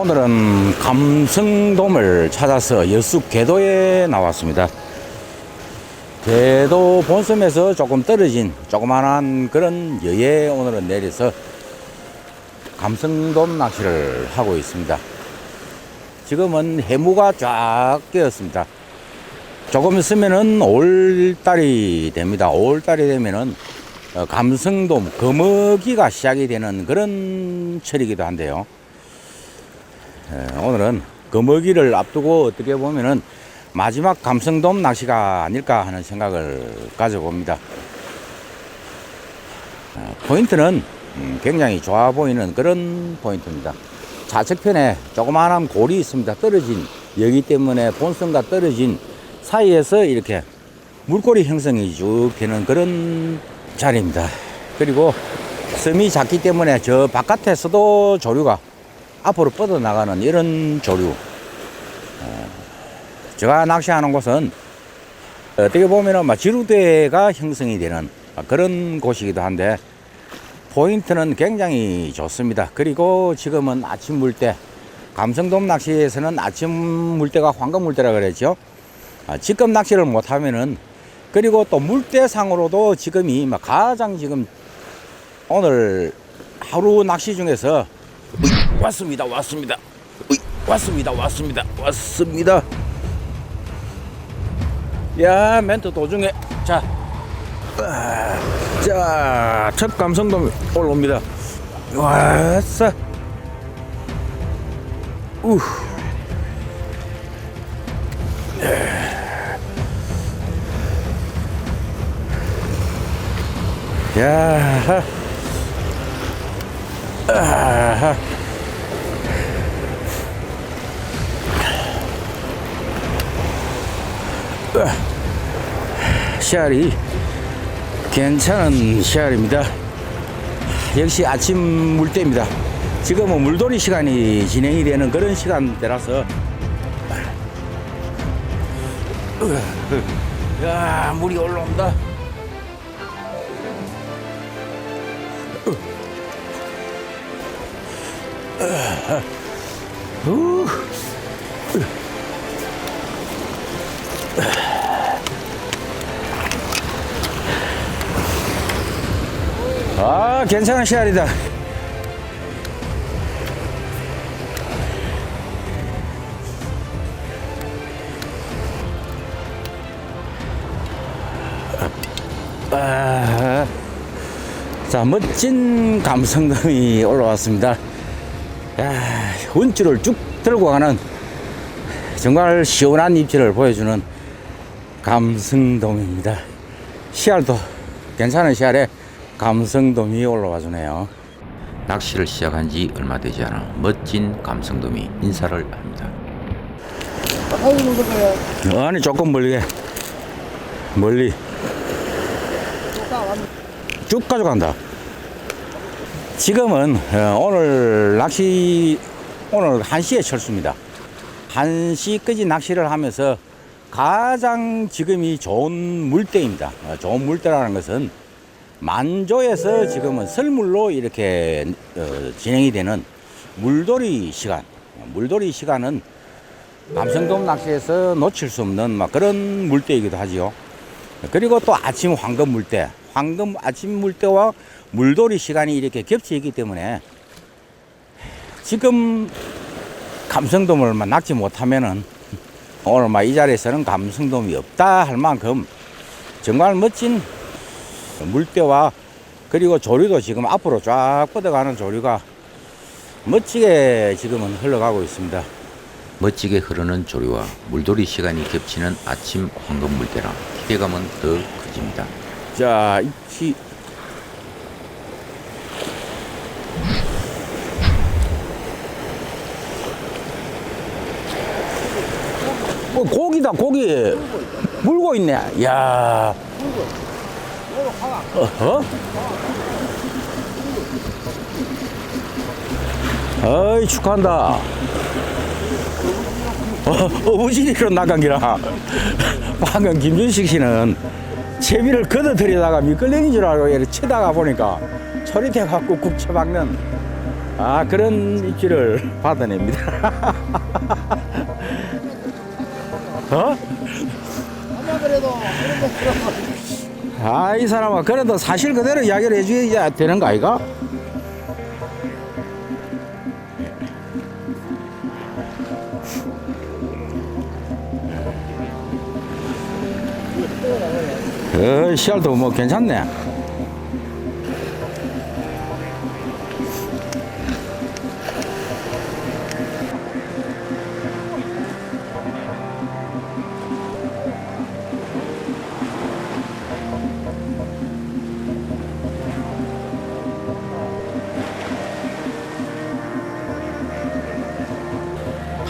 오늘은 감성돔을 찾아서 여수 궤도에 나왔습니다. 궤도 본섬에서 조금 떨어진 조그만한 그런 여에 오늘은 내려서 감성돔 낚시를 하고 있습니다. 지금은 해무가 쫙 끼었습니다. 조금 있으면은 5월달이 됩니다. 5월달이 되면은 어, 감성돔, 거머기가 시작이 되는 그런 철이기도 한데요. 예, 오늘은 거머기를 앞두고 어떻게 보면은 마지막 감성돔 낚시가 아닐까 하는 생각을 가져봅니다. 어, 포인트는 음, 굉장히 좋아 보이는 그런 포인트입니다. 좌측편에 조그마한 골이 있습니다. 떨어진 여기 때문에 본선과 떨어진 사이에서 이렇게 물꼬리 형성이 쭉 되는 그런 자리입니다. 그리고 섬이 작기 때문에 저 바깥에서도 조류가 앞으로 뻗어나가는 이런 조류. 어, 제가 낚시하는 곳은 어떻게 보면은 막 지루대가 형성이 되는 그런 곳이기도 한데 포인트는 굉장히 좋습니다. 그리고 지금은 아침 물때, 감성돔 낚시에서는 아침 물때가 황금 물때라 그랬죠. 아, 직급 낚시를 못하면은 그리고 또 물때상으로도 지금이 막 가장 지금 오늘 하루 낚시 중에서 왔습니다, 왔습니다, 으이, 왔습니다, 왔습니다, 왔습니다. 야 멘트 도중에 자, 아, 자, 첫 감성돔 올라옵니다. 왔어. 우. 야. 아하. 씨알이 괜찮은 씨알입니다. 역시 아침 물때입니다. 지금은 물돌이 시간이 진행이 되는 그런 시간대라서 야 물이 올라온다. 아, 괜찮은 씨알이다. 아, 자, 멋진 감성돔이 올라왔습니다. 야, 운줄을 쭉 들고 가는 정말 시원한 입질을 보여주는 감성돔입니다. 씨알도 괜찮은 씨알에 감성돔이 올라와 주네요. 낚시를 시작한 지 얼마 되지 않아 멋진 감성돔이 인사를 합니다. 아니 조금 멀리 멀리 쭉 가져간다. 지금은 어, 오늘 낚시 오늘 1시에 철수입니다. 1시까지 낚시를 하면서 가장 지금이 좋은 물때입니다. 어, 좋은 물때라는 것은 만조에서 지금은 설물로 이렇게 어, 진행이 되는 물돌이 시간. 물돌이 시간은 남성돔 낚시에서 놓칠 수 없는 막 그런 물때이기도 하지요. 그리고 또 아침 황금 물때, 황금 아침 물때와 물돌이 시간이 이렇게 겹쳐 있기 때문에 지금 감성돔을 막 낚지 못하면은 오늘 막 이 자리에서는 감성돔이 없다 할 만큼 정말 멋진 물때와 그리고 조류도 지금 앞으로 쫙 뻗어가는 조류가 멋지게 지금은 흘러가고 있습니다. 멋지게 흐르는 조류와 물돌이 시간이 겹치는 아침 황금 물때라 기대감은 더 커집니다. 자, 이치 뭐 고기다 고기 물고 있네. 야. 어? 어이 축하한다. 어, 어부지리로 나간 기라. 방금 김준식 씨는 채비를 걷어들이다가 미끌레기인 줄 알고 이렇게 치다가 보니까 처리돼 갖고 국 쳐박는 아 그런 입질을 받아냅니다. 어? 아마 그래도. 아 이 사람아 그래도 사실 그대로 이야기를 해줘야 되는 거 아이가? 어 씨알도 뭐 괜찮네.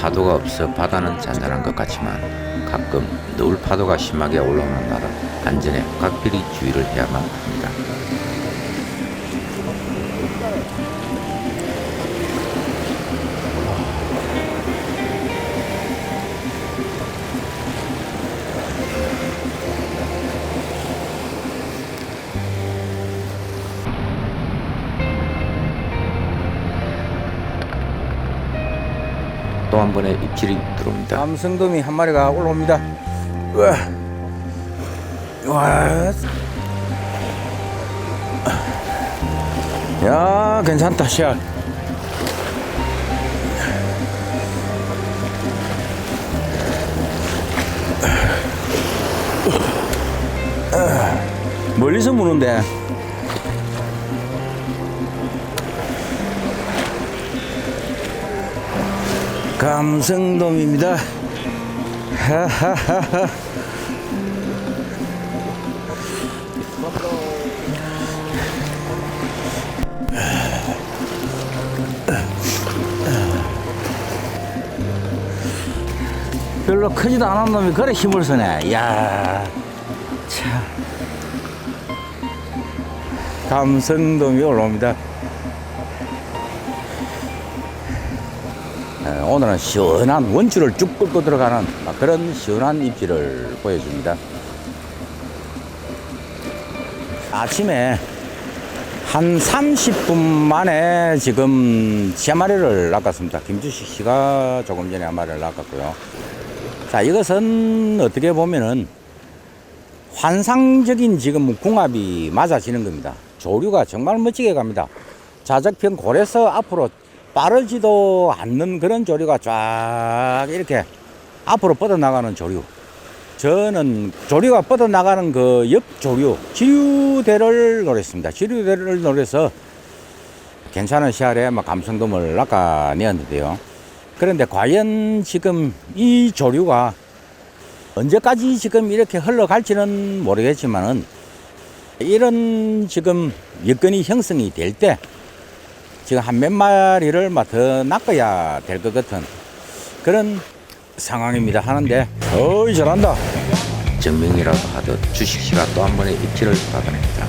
파도가 없어 바다는 잔잔한 것 같지만 가끔 노을 파도가 심하게 올라오는 날은 안전에 각별히 주의를 해야만 합니다. 또 한 번의 입질이 들어옵니다. 감성돔이 한 마리가 올라옵니다. 우와. 와. 야, 괜찮다, 씨알. 멀리서 무는데. 감성돔입니다. 별로 크지도 않은 놈이 그래 힘을 쓰네. 이야, 참. 감성돔이 올라옵니다. 오늘은 시원한 원줄을 쭉 끌고 들어가는 막 그런 시원한 입질을 보여줍니다. 아침에 한 30분 만에 지금 세 마리를 낚았습니다. 김주식 씨가 조금 전에 한 마리를 낚았고요. 자, 이것은 어떻게 보면은 환상적인 지금 궁합이 맞아지는 겁니다. 조류가 정말 멋지게 갑니다. 자적편 골에서 앞으로 빠르지도 않는 그런 조류가 쫙 이렇게 앞으로 뻗어나가는 조류. 저는 조류가 뻗어나가는 그 옆 조류, 지류대를 노렸습니다. 지류대를 노려서 괜찮은 시알에 막 감성돔을 낚아내었는데요. 그런데 과연 지금 이 조류가 언제까지 지금 이렇게 흘러갈지는 모르겠지만은 이런 지금 여건이 형성이 될 때 지금 한 몇 마리를 막 더 낚아야 될 것 같은 그런 상황입니다 하는데 어이 잘한다 증명이라도 하듯 주식씨가 또 한 번의 입질을 받아냅니다.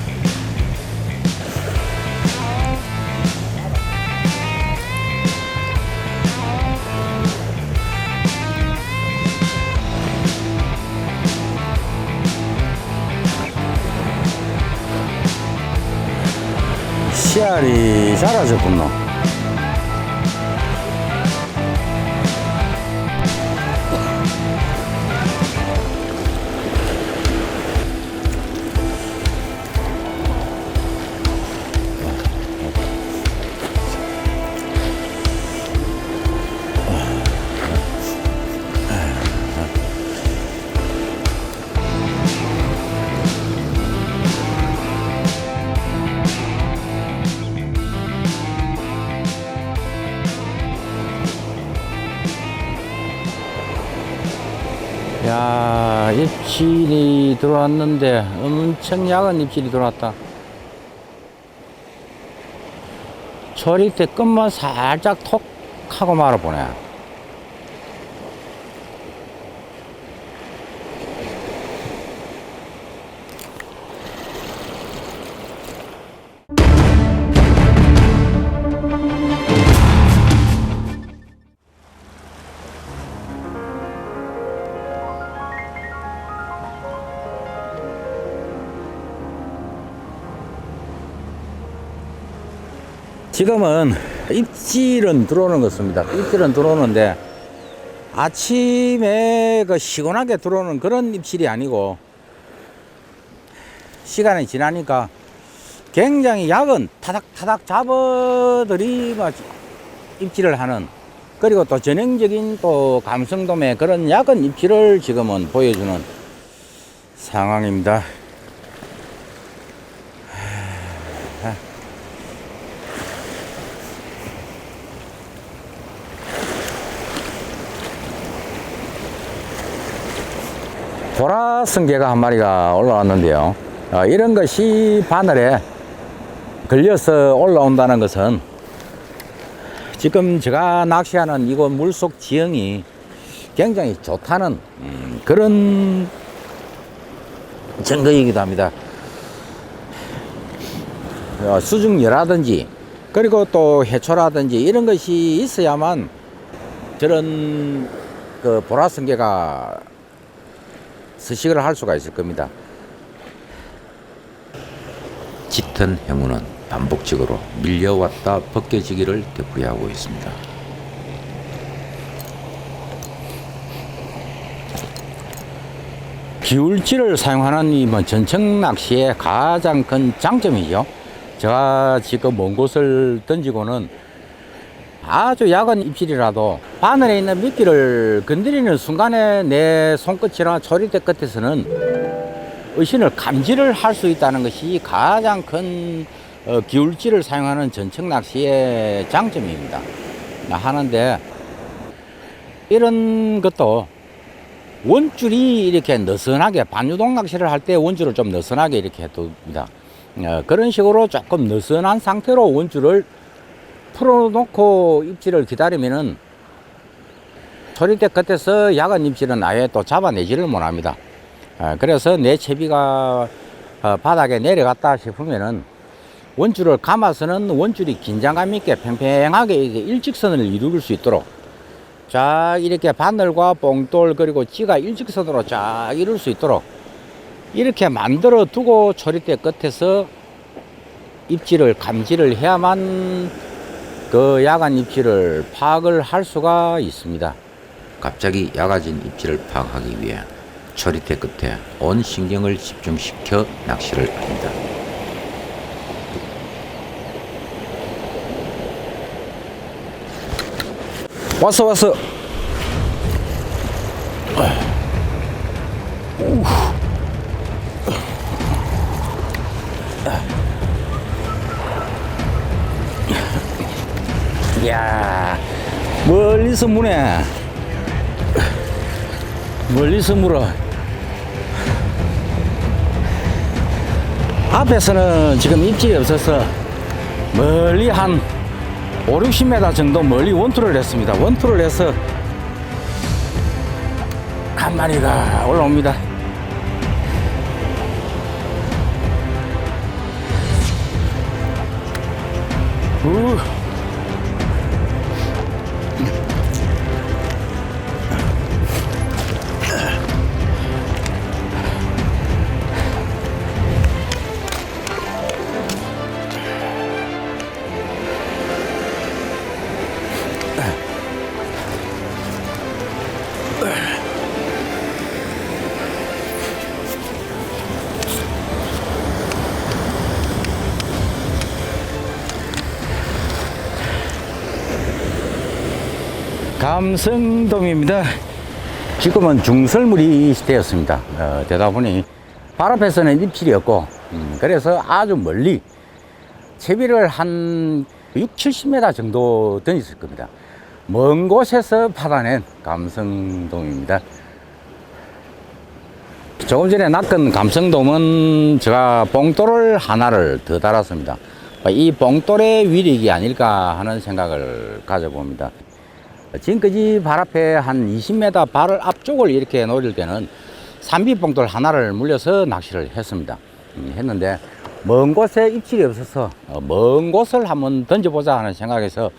씨알이 자라 입질이 들어왔는데 엄청 약은 입질이 들어왔다. 초리 때 끝만 살짝 톡 하고 말아보네 지금은 입질은 들어오는 것입니다. 입질은 들어오는데 아침에 그 시원하게 들어오는 그런 입질이 아니고 시간이 지나니까 굉장히 약은 타닥타닥 잡아들이 막 입질을 하는 그리고 또 전형적인 또 감성돔의 그런 약은 입질을 지금은 보여주는 상황입니다. 보라성게가 한 마리가 올라왔는데요. 어, 이런 것이 바늘에 걸려서 올라온다는 것은 지금 제가 낚시하는 이곳 물속 지형이 굉장히 좋다는 음, 그런 증거이기도 합니다. 어, 수중여라든지 그리고 또 해초라든지 이런 것이 있어야만 저런 그 보라성게가 서식을 할 수가 있을 겁니다. 짙은 행운은 반복적으로 밀려왔다 벗겨지기를 되풀이하고 있습니다. 기울지를 사용하는 이 뭐 전청 낚시의 가장 큰 장점이죠. 제가 지금 먼 곳을 던지고는 아주 약은 입질이라도 바늘에 있는 미끼를 건드리는 순간에 내 손끝이나 초리대 끝에서는 의신을 감지를 할 수 있다는 것이 가장 큰 어, 기울지를 사용하는 전청 낚시의 장점입니다. 하는데 이런 것도 원줄이 이렇게 느슨하게 반유동 낚시를 할 때 원줄을 좀 느슨하게 이렇게 둡니다. 어, 그런 식으로 조금 느슨한 상태로 원줄을 풀어놓고 입질을 기다리면은 소리대 끝에서 야간 입질은 아예 또 잡아내지를 못합니다. 어, 그래서 내 채비가 어, 바닥에 내려갔다 싶으면은 원줄을 감아서는 원줄이 긴장감 있게 팽팽하게 일직선을 이룰 수 있도록 쫙 이렇게 바늘과 뽕돌 그리고 찌가 일직선으로 쫙 이룰 수 있도록 이렇게 만들어 두고 초리대 끝에서 입질을 감지를 해야만 그 야간 입질을 파악을 할 수가 있습니다. 갑자기 약아진 입질을 파악하기 위해 처리대 끝에 온 신경을 집중시켜 낚시를 합니다. 왔어 왔어. 야 멀리서 무네. 멀리서 물어. 앞에서는 지금 입질이 없어서 멀리 한 5, 60m 정도 멀리 원투를 했습니다. 원투를 해서 한 마리가 올라옵니다. 우. 감성돔입니다. 지금은 중설물이 되었습니다. 어, 되다 보니 발 앞에서는 입질이 없고, 음, 그래서 아주 멀리 채비를 한 6, 70m 정도 던졌을 겁니다. 먼 곳에서 받아낸 감성돔입니다. 조금 전에 낚은 감성돔은 제가 봉돌을 하나를 더 달았습니다. 이 봉돌의 위력이 아닐까 하는 생각을 가져봅니다. 지금까지 발 앞에 한 20m 발을 앞쪽을 이렇게 노릴 때는 산비봉돌 하나를 물려서 낚시를 했습니다. 음, 했는데 먼 곳에 입질이 없어서 어, 먼 곳을 한번 던져보자 하는 생각에서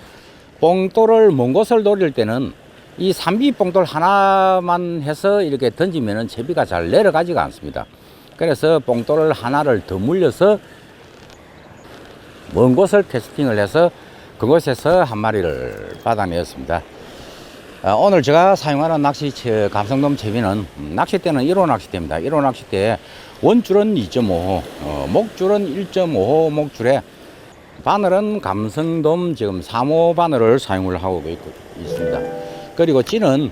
봉돌을 먼 곳을 노릴 때는 이 산비 봉돌 하나만 해서 이렇게 던지면은 채비가 잘 내려가지가 않습니다. 그래서 봉돌을 하나를 더 물려서 먼 곳을 테스팅을 해서 그곳에서 한 마리를 받아내었습니다. 어, 오늘 제가 사용하는 낚시채 감성돔 채비는 음, 낚싯대는 1호 낚싯대입니다. 1호 낚싯대에 원줄은 2.5호, 어, 목줄은 1.5호 목줄에 바늘은 감성돔 지금 3호 바늘을 사용을 하고 있, 있습니다. 그리고 찌는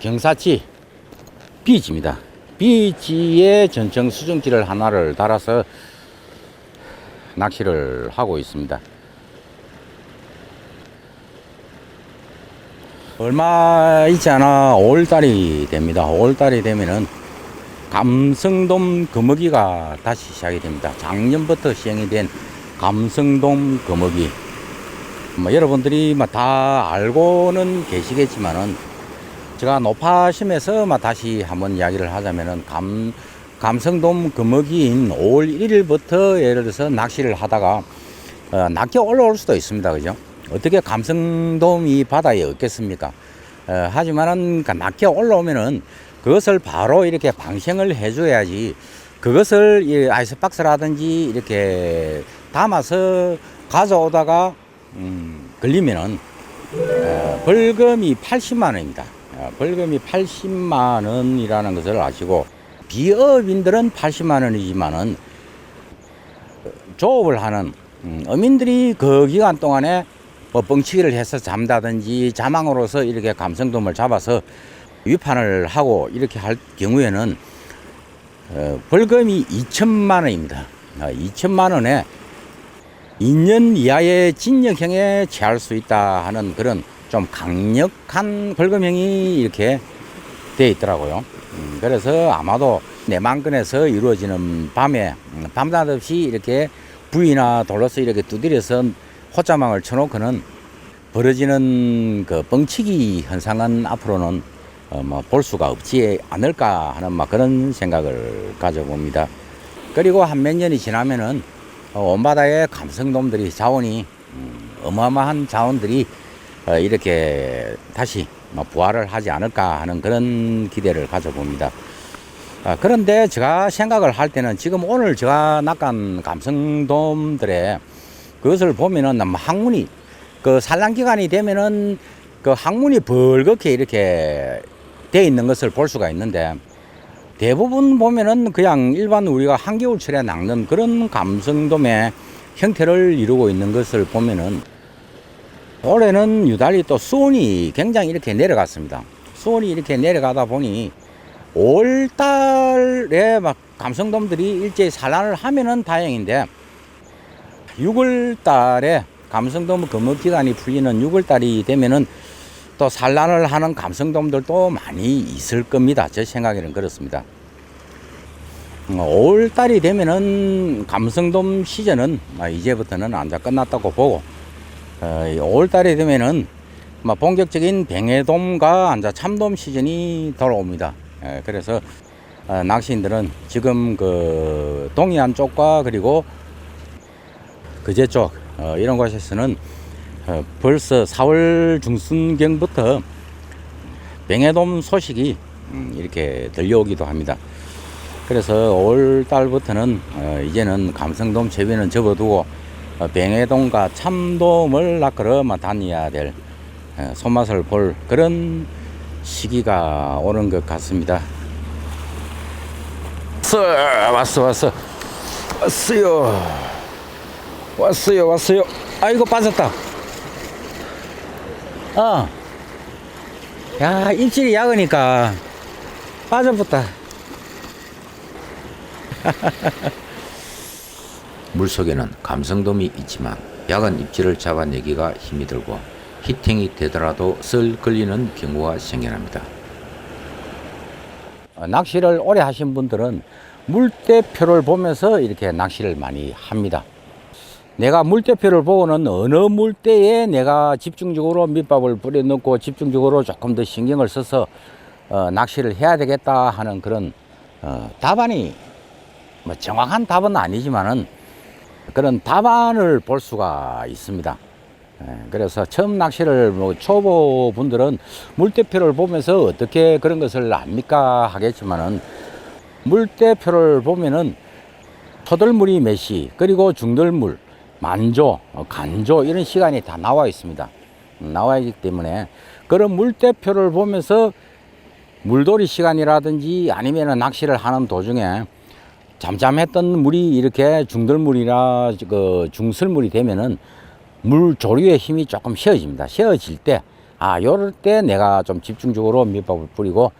경사치 비지입니다. 비지에 전청 수정지를 하나를 달아서 낚시를 하고 있습니다. 얼마 있지 않아 5월달이 됩니다. 5월달이 되면은 감성돔 거머기가 다시 시작이 됩니다. 작년부터 시행이 된 감성돔 거머기. 뭐 여러분들이 뭐다 알고는 계시겠지만은 제가 높아심에서 막 다시 한번 이야기를 하자면은 감 감성돔 금어기인 5월 1일부터 예를 들어서 낚시를 하다가 어, 낚여 올라올 수도 있습니다. 그죠? 어떻게 감성돔이 바다에 없겠습니까? 어, 하지만은 그 낚여 올라오면은 그것을 바로 이렇게 방생을 해줘야지 그것을 이 아이스박스라든지 이렇게 담아서 가져오다가 음, 걸리면은 어, 벌금이 80만 원입니다. 어, 벌금이 80만 원이라는 것을 아시고 비업인들은 80만 원이지만은 조업을 하는 음, 어민들이 그 기간 동안에 뭐 뻥치기를 해서 잠다든지 자망으로서 이렇게 감성돔을 잡아서 위판을 하고 이렇게 할 경우에는 어, 벌금이 2천만 원입니다. 어, 2천만 원에 2년 이하의 징역형에 처할 수 있다 하는 그런 좀 강력한 벌금형이 이렇게 돼 있더라고요. 음, 그래서 아마도 내만근에서 이루어지는 밤에 음, 밤낮 없이 이렇게 부위나 돌로서 이렇게 두드려서 호자망을 쳐놓고는 벌어지는 그 뻥치기 현상은 앞으로는 어, 뭐볼 수가 없지 않을까 하는 막 그런 생각을 가져봅니다. 그리고 한 몇 년이 지나면은 어, 온 바다에 감성돔들이 자원이 음, 어마어마한 자원들이 어, 이렇게 다시 뭐 부활을 하지 않을까 하는 그런 기대를 가져봅니다. 아, 그런데 제가 생각을 할 때는 지금 오늘 제가 낚은 감성돔들의 그것을 보면은 뭐 항문이 그 산란 기간이 되면은 그 항문이 벌겋게 이렇게 돼 있는 것을 볼 수가 있는데 대부분 보면은 그냥 일반 우리가 한겨울철에 낚는 그런 감성돔의 형태를 이루고 있는 것을 보면은 올해는 유달리 또 수온이 굉장히 이렇게 내려갔습니다. 수온이 이렇게 내려가다 보니 5월 달에 막 감성돔들이 일제히 산란을 하면은 다행인데 6월 달에 감성돔 금업 기간이 풀리는 6월 달이 되면은 또 산란을 하는 감성돔들도 많이 있을 겁니다. 제 생각에는 그렇습니다. 5월 달이 되면은 감성돔 시즌은 아, 이제부터는 안자 끝났다고 보고 5월 달이 되면은 뭐 본격적인 뱅해돔과 안자 참돔 시즌이 돌아옵니다. 예, 그래서 어, 낚시인들은 지금 그 동해안 쪽과 그리고 그제 쪽 어, 이런 곳에서는 어, 벌써 4월 중순경부터 뱅해돔 소식이 음, 이렇게 들려오기도 합니다. 그래서 5월 달부터는 어, 이제는 감성돔 채비는 접어두고 어, 뱅해돔과 참돔을 낚으러 뭐 다녀야 될 어, 손맛을 볼 그런 시기가 오는 것 같습니다. 왔어, 왔어, 왔어, 왔어요, 왔어요, 왔어요. 아이고 빠졌다. 어, 야 입질이 약으니까 빠져붙다. 물속에는 감성돔이 있지만 야간 입질을 잡아내기가 힘이 들고 히팅이 되더라도 썰 걸리는 경우가 생겨납니다. 어, 낚시를 오래 하신 분들은 물대표를 보면서 이렇게 낚시를 많이 합니다. 내가 물대표를 보고는 어느 물대에 내가 집중적으로 밑밥을 뿌려넣고 집중적으로 조금 더 신경을 써서 어, 낚시를 해야 되겠다 하는 그런 어, 답안이 뭐 정확한 답은 아니지만은 그런 답안을 볼 수가 있습니다. 예, 그래서 처음 낚시를 뭐 초보 분들은 물대표를 보면서 어떻게 그런 것을 압니까 하겠지만은 물대표를 보면은 초들물이 몇시 그리고 중들물 만조, 어, 간조 이런 시간이 다 나와 있습니다. 음, 나와 있기 때문에 그런 물대표를 보면서 물돌이 시간이라든지 아니면 낚시를 하는 도중에 잠잠했던 물이 이렇게 중들물이나 그 중설물이 되면은 물 조류의 힘이 조금 쉬어집니다. 쉬어질 때, 아, 요럴 때 내가 좀 집중적으로 밑밥을 뿌리고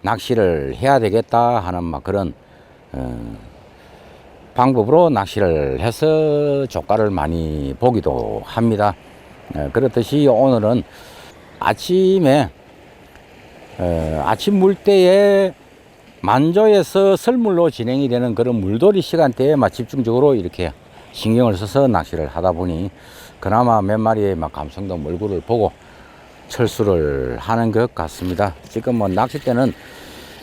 낚시를 해야 되겠다 하는 막 그런, 어, 방법으로 낚시를 해서 조가를 많이 보기도 합니다. 어, 그렇듯이 오늘은 아침에, 어, 아침 물때에 만조에서 설물로 진행이 되는 그런 물돌이 시간대에 막 집중적으로 이렇게 신경을 써서 낚시를 하다 보니 그나마 몇 마리의 막 감성도 얼굴을 보고 철수를 하는 것 같습니다. 지금 뭐 낚싯대는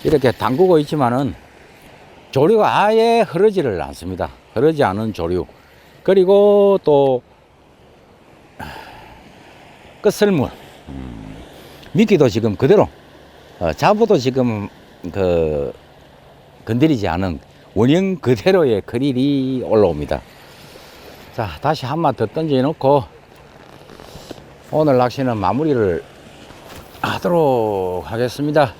이렇게 담그고 있지만은 조류가 아예 흐르지를 않습니다. 흐르지 않은 조류. 그리고 또 끝설물. 음, 미끼도 지금 그대로 어, 잡어도 지금 그 건드리지 않은 원형 그대로의 크릴이 올라옵니다. 자, 다시 한마더 던져놓고 오늘 낚시는 마무리를 하도록 하겠습니다.